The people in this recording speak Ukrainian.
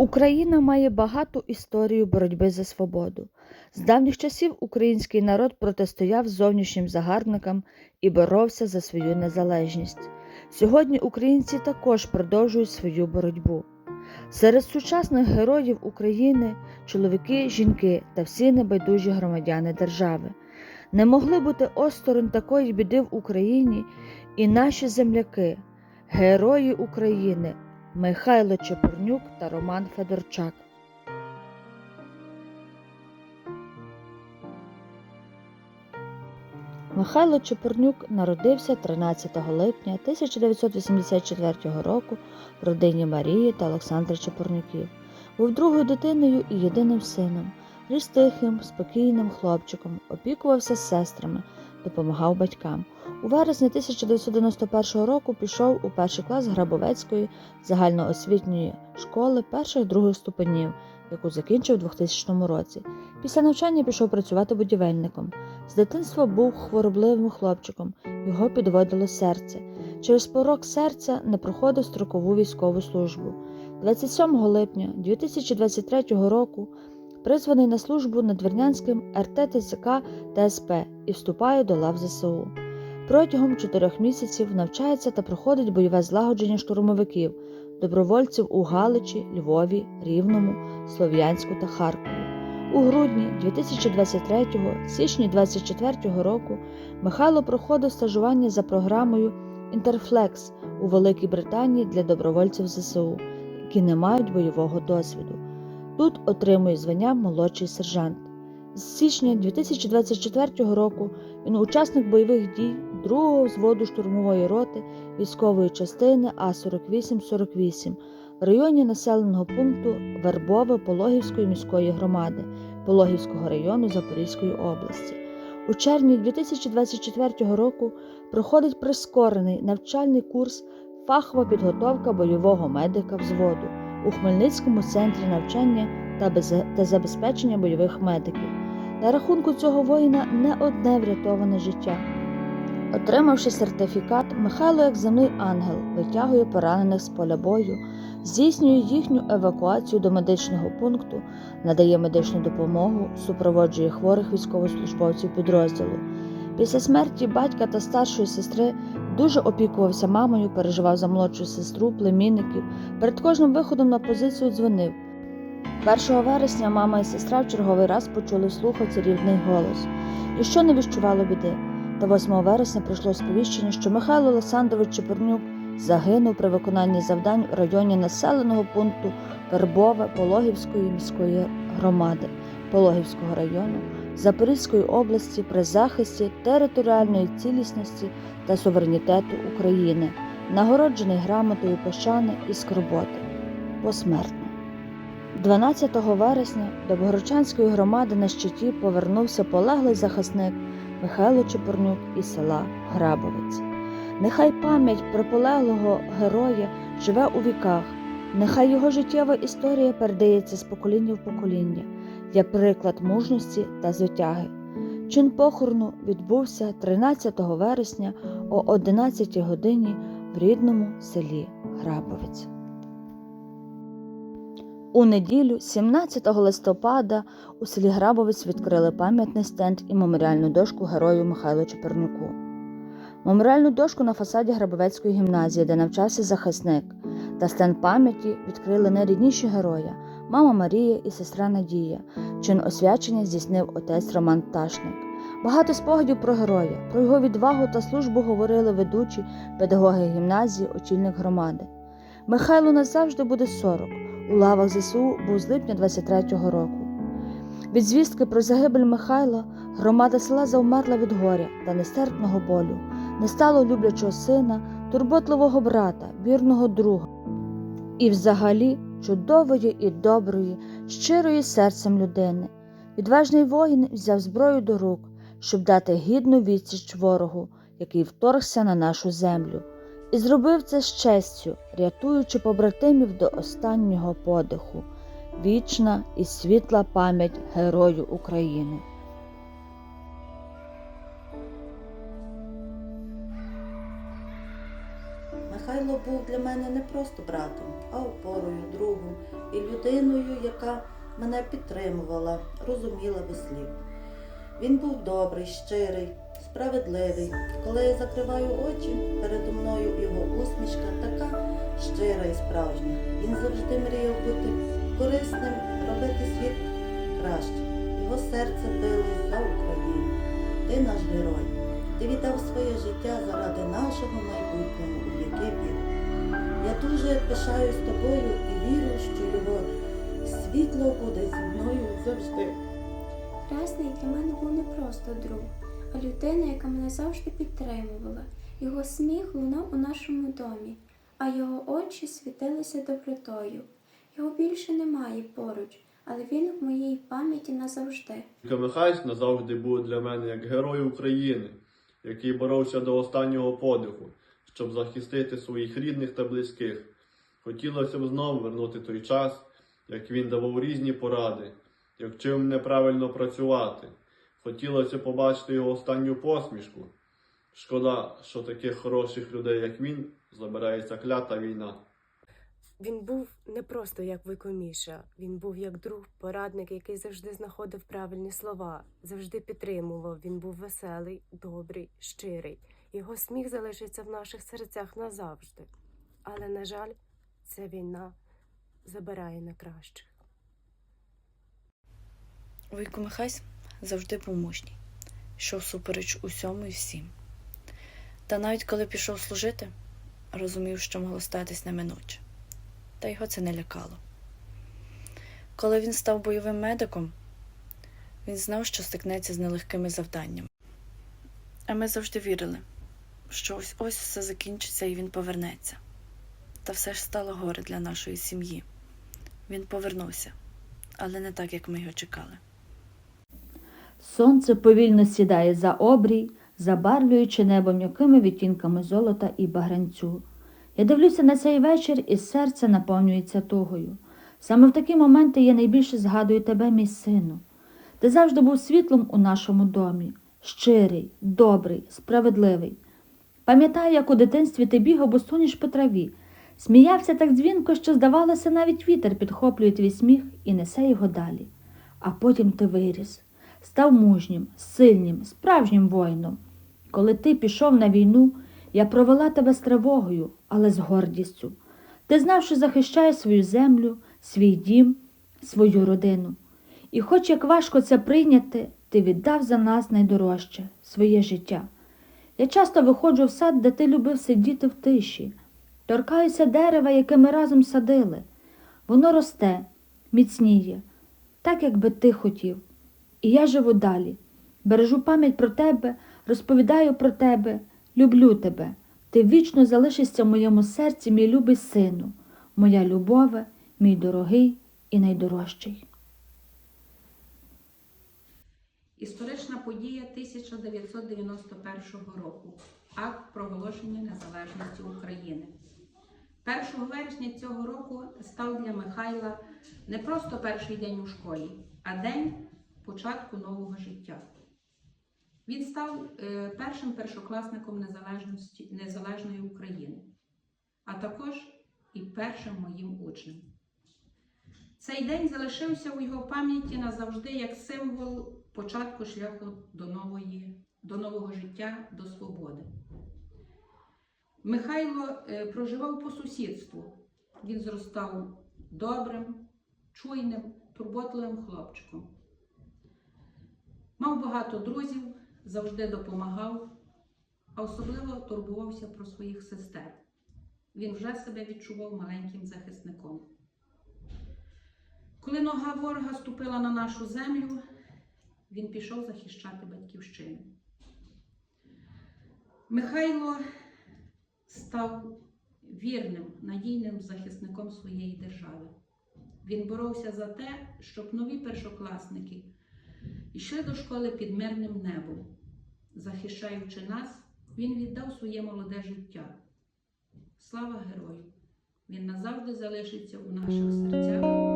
Україна має багату історію боротьби за свободу. З давніх часів український народ протистояв зовнішнім загарбникам і боровся за свою незалежність. Сьогодні українці також продовжують свою боротьбу. Серед сучасних героїв України чоловіки, жінки та всі небайдужі громадяни держави. Не могли бути осторонь такої біди в Україні і наші земляки, герої України Михайло Чепурнюк та Роман Федорчак. Михайло Чепурнюк народився 13 липня 1984 року в родині Марії та Олександра Чепурнюків. Був другою дитиною і єдиним сином. Ріс тихим, спокійним хлопчиком, опікувався сестрами, допомагав батькам. У вересні 1991 року пішов у перший клас Грабовецької загальноосвітньої школи перших других ступенів, яку закінчив у 2000 році. Після навчання пішов працювати будівельником. З дитинства був хворобливим хлопчиком, його підводило серце. Через порок серця не проходив строкову військову службу. 27 липня 2023 року призваний на службу надвірнянським РТТЦК та СП і вступає до лав ЗСУ. Протягом чотирьох місяців навчається та проходить бойове злагодження штурмовиків, добровольців у Галичі, Львові, Рівному, Слов'янську та Харкові. У грудні 2023 січні 2024 року Михайло проходив стажування за програмою Інтерфлекс у Великій Британії для добровольців ЗСУ, які не мають бойового досвіду. Тут отримує звання молодший сержант. З січня 2024 року він учасник бойових дій 2-го взводу штурмової роти військової частини А4848 в районі населеного пункту Вербове Пологівської міської громади Пологівського району Запорізької області. У червні 2024 року проходить прискорений навчальний курс Фахова підготовка бойового медика взводу у Хмельницькому центрі навчання та, та забезпечення бойових медиків. На рахунку цього воїна не одне врятоване життя. Отримавши сертифікат, Михайло, як земний ангел, витягує поранених з поля бою, здійснює їхню евакуацію до медичного пункту, надає медичну допомогу, супроводжує хворих військовослужбовців підрозділу. Після смерті батька та старшої сестри дуже опікувався мамою, переживав за молодшу сестру, племінників. Перед кожним виходом на позицію дзвонив. 1 вересня мама і сестра в черговий раз почули в слухавці рівний голос, і що не відчувало біди. Та 8 вересня прийшло сповіщення, що Михайло Олександрович Чепурнюк загинув при виконанні завдань у районі населеного пункту Вербове Пологівської міської громади Пологівського району Запорізької області при захисті територіальної цілісності та суверенітету України, нагороджений грамотою пошани і скорботи посмертно. 12 вересня до Богородчанської громади на щиті повернувся полеглий захисник Михайло Чепурнюк із села Грабовець. Нехай пам'ять про полеглого героя живе у віках, нехай його життєва історія передається з покоління в покоління як приклад мужності та звитяги. Чин похорону відбувся 13 вересня о 11 годині в рідному селі Грабовець. У неділю, 17 листопада, у селі Грабовець відкрили пам'ятний стенд і меморіальну дошку герою Михайлу Чепернюку. Меморіальну дошку на фасаді Грабовецької гімназії, де навчався захисник, та стенд пам'яті відкрили найрідніші героя мама Марія і сестра Надія. Чин освячення здійснив отець Роман Пташник. Багато спогадів про героя, про його відвагу та службу говорили ведучі педагоги гімназії, очільник громади. Михайлу назавжди буде 40. У лавах ЗСУ був з липня 23-го року. Від звістки про загибель Михайла громада села завмерла від горя та нестерпного болю, не стало люблячого сина, турботливого брата, вірного друга. І взагалі чудової і доброї, щирої серцем людини. Відважний воїн взяв зброю до рук, щоб дати гідну відсіч ворогу, який вторгся на нашу землю, і зробив це з честю, рятуючи побратимів до останнього подиху. Вічна і світла пам'ять герою України. Михайло був для мене не просто братом, а опорою, другом і людиною. яка мене підтримувала, розуміла без слів. Він був добрий, щирий, справедливий. Коли я закриваю очі, передо мною його усмішка така щира і справжня. Він завжди мріяв бути корисним, робити світ краще. Його серце билось за Україну. Ти наш герой. Ти віддав своє життя заради нашого майбутнього, у яке вірив. Я дуже пишаюсь тобою і вірю, що його світло буде зі мною завжди. Красний для мене був не просто друг, а людина, яка мене завжди підтримувала. Його сміх лунав у нашому домі, а його очі світилися добротою. Його більше немає поруч, але він в моїй пам'яті назавжди. Михайсь назавжди був для мене як герой України, який боровся до останнього подиху, щоб захистити своїх рідних та близьких. Хотілося б знову вернути той час, як він давав різні поради, як вчив мене працювати. Хотілося побачити його останню посмішку. Шкода, що таких хороших людей, як він, забирається клята війна. Він був не просто як викоміша, він був як друг, порадник, який завжди знаходив правильні слова, завжди підтримував. Він був веселий, добрий, щирий. Його сміх залишиться в наших серцях назавжди. Але, на жаль, ця війна забирає на кращих. Вуйко Михась завжди був мужній, йшов супереч усьому і всім. Та навіть коли пішов служити, розумів, що могло статись неминуче. Та його це не лякало. Коли він став бойовим медиком, він знав, що стикнеться з нелегкими завданнями. А ми завжди вірили, що ось ось все закінчиться і він повернеться. Та все ж стало горе для нашої сім'ї. Він повернувся, але не так, як ми його чекали. Сонце повільно сідає за обрій, забарвлюючи небо м'якими відтінками золота і багранцю. Я дивлюся на цей вечір, і серце наповнюється тугою. Саме в такі моменти я найбільше згадую тебе, мій сину. Ти завжди був світлом у нашому домі, щирий, добрий, справедливий. Пам'ятаю, як у дитинстві ти бігав босоніж по траві, сміявся так дзвінко, що, здавалося, навіть вітер підхоплює твій сміх і несе його далі. А потім ти виріс, став мужнім, сильним, справжнім воїном. Коли ти пішов на війну, я провела тебе з тривогою, але з гордістю. Ти знав, що захищаєш свою землю, свій дім, свою родину. І хоч як важко це прийняти, ти віддав за нас найдорожче своє життя. Я часто виходжу в сад, де ти любив сидіти в тиші, торкаюся дерева, яке ми разом садили. Воно росте, міцніє, так, як би ти хотів. І я живу далі. Бережу пам'ять про тебе, розповідаю про тебе, люблю тебе. Ти вічно залишишся в моєму серці, мій любий сину, моя любове, мій дорогий і найдорожчий. Історична подія 1991 року. Акт проголошення незалежності України. 1 вересня цього року став для Михайла не просто перший день у школі, а день початку нового життя. Він став е, першим першокласником незалежності, незалежної України, а також і першим моїм учнем. Цей день залишився у його пам'яті назавжди як символ початку шляху до, нової, до нового життя, до свободи. Михайло е, проживав по сусідству. Він зростав добрим, чуйним, турботливим хлопчиком. Мав багато друзів, завжди допомагав, а особливо турбувався про своїх сестер. Він вже себе відчував маленьким захисником. Коли нога ворога ступила на нашу землю, він пішов захищати батьківщину. Михайло став вірним, надійним захисником своєї держави. Він боровся за те, щоб нові першокласники йшли до школи під мирним небом. Захищаючи нас, він віддав своє молоде життя. Слава герою! Він назавжди залишиться у наших серцях